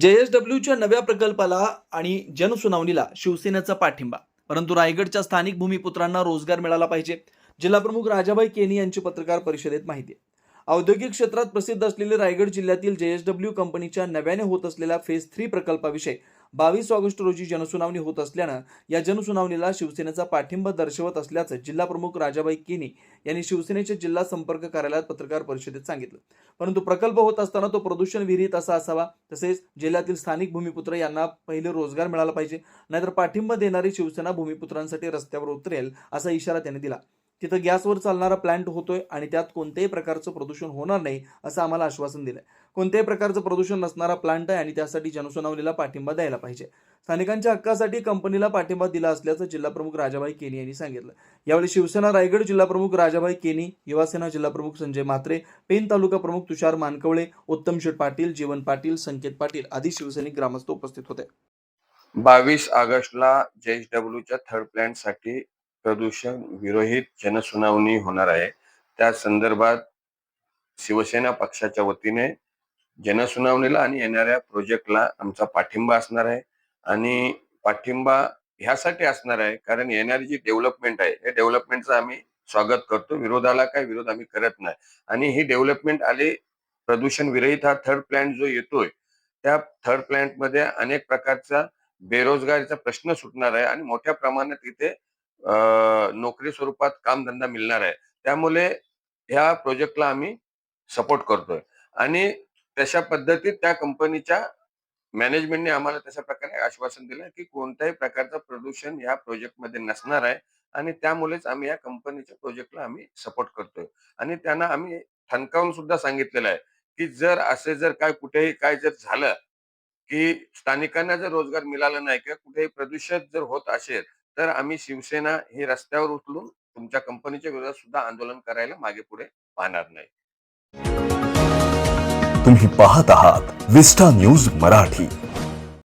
जेएसडब्ल्यूच्या नव्या प्रकल्पाला आणि जनसुनावणीला शिवसेनेचा पाठिंबा परंतु रायगडच्या स्थानिक भूमिपुत्रांना रोजगार मिळाला पाहिजे जिल्हाप्रमुख राजाबाई केनी यांची पत्रकार परिषदेत माहिती आहे. औद्योगिक क्षेत्रात प्रसिद्ध असलेले रायगड जिल्ह्यातील जेएसडब्ल्यू कंपनीच्या नव्याने होत असलेल्या फेज थ्री प्रकल्पाविषयी बावीस ऑगस्ट रोजी जनसुनावणी होत असल्यानं या जनसुनावणीला शिवसेनेचा पाठिंबा दर्शवत असल्याचं जिल्हाप्रमुख राजाबाई केनी यांनी शिवसेनेच्या जिल्हा संपर्क कार्यालयात पत्रकार परिषदेत सांगितलं. परंतु प्रकल्प होत असताना तो प्रदूषण विरहित असा असावा तसेच जिल्ह्यातील स्थानिक भूमिपुत्र यांना पहिले रोजगार मिळाला पाहिजे नाहीतर पाठिंबा देणारी शिवसेना भूमिपुत्रांसाठी रस्त्यावर उतरेल असा इशारा त्यांनी दिला. तिथं गॅसवर चालणारा प्लांट होतोय आणि त्यात कोणत्याही प्रकारचं प्रदूषण होणार नाही असं आम्हाला आश्वासन दिलंय. कोणत्याही प्रकारचं प्रदूषण नसणारा प्लांट आहे आणि त्यासाठी जनसुनावणीला पाठिंबा द्यायला पाहिजे. स्थानिकांच्या हक्कासाठी कंपनीला पाठिंबा दिला असल्याचं जिल्हाप्रमुख राजाबाई केनी यांनी सांगितलं. यावेळी शिवसेना रायगड जिल्हाप्रमुख राजाबाई केनी युवासेना जिल्हाप्रमुख संजय म्हात्रे पेन तालुका प्रमुख तुषार मानकवळे उत्तम शेठ पाटील जीवन पाटील संकेत पाटील आदी शिवसैनिक ग्रामस्थ उपस्थित होते. बावीस ऑगस्टला जेएसडब्ल्यूच्या थर्ड प्लॅन्टसाठी प्रदूषण विरोहित जनसुनावणी होणार आहे. त्या संदर्भात शिवसेना पक्षाच्या वतीने जनसुनावणीला आणि येणाऱ्या प्रोजेक्टला आमचा पाठिंबा असणार आहे. आणि पाठिंबा ह्यासाठी असणार आहे कारण येणारी जी डेव्हलपमेंट आहे हे डेव्हलपमेंटचं आम्ही स्वागत करतो. विरोधाला काय विरोध आम्ही करत नाही. आणि ही डेव्हलपमेंट आली प्रदूषण विरहित हा थर्ड प्लॅन्ट जो येतोय त्या थर्ड प्लॅन्टमध्ये अनेक प्रकारचा बेरोजगारीचा प्रश्न सुटणार आहे. आणि मोठ्या प्रमाणात इथे नोकरी स्वरूपात कामधंदा मिळणार आहे. त्यामुळे ह्या प्रोजेक्टला आम्ही सपोर्ट करतोय. आणि तशा पद्धतीत त्या कंपनीच्या मॅनेजमेंटने आम्हाला तशा प्रकारे आश्वासन दिलं की कोणत्याही प्रकारचं प्रदूषण या प्रोजेक्टमध्ये नसणार आहे आणि त्यामुळेच आम्ही या कंपनीच्या प्रोजेक्टला आम्ही सपोर्ट करतोय. आणि त्यांना आम्ही ठणकावून सुद्धा सांगितलेलं आहे की जर असे जर काय कुठेही काय जर झालं की स्थानिकांना जर रोजगार मिळाला नाही किंवा कुठेही प्रदूषण जर होत असेल तर आम्ही शिवसेना हे रस्त्यावर उचलून तुमच्या कंपनीच्या विरोधात सुद्धा आंदोलन करायला मागे पुढे पाहणार नाही. तुम्ही पाहत आहात विस्टा न्यूज मराठी.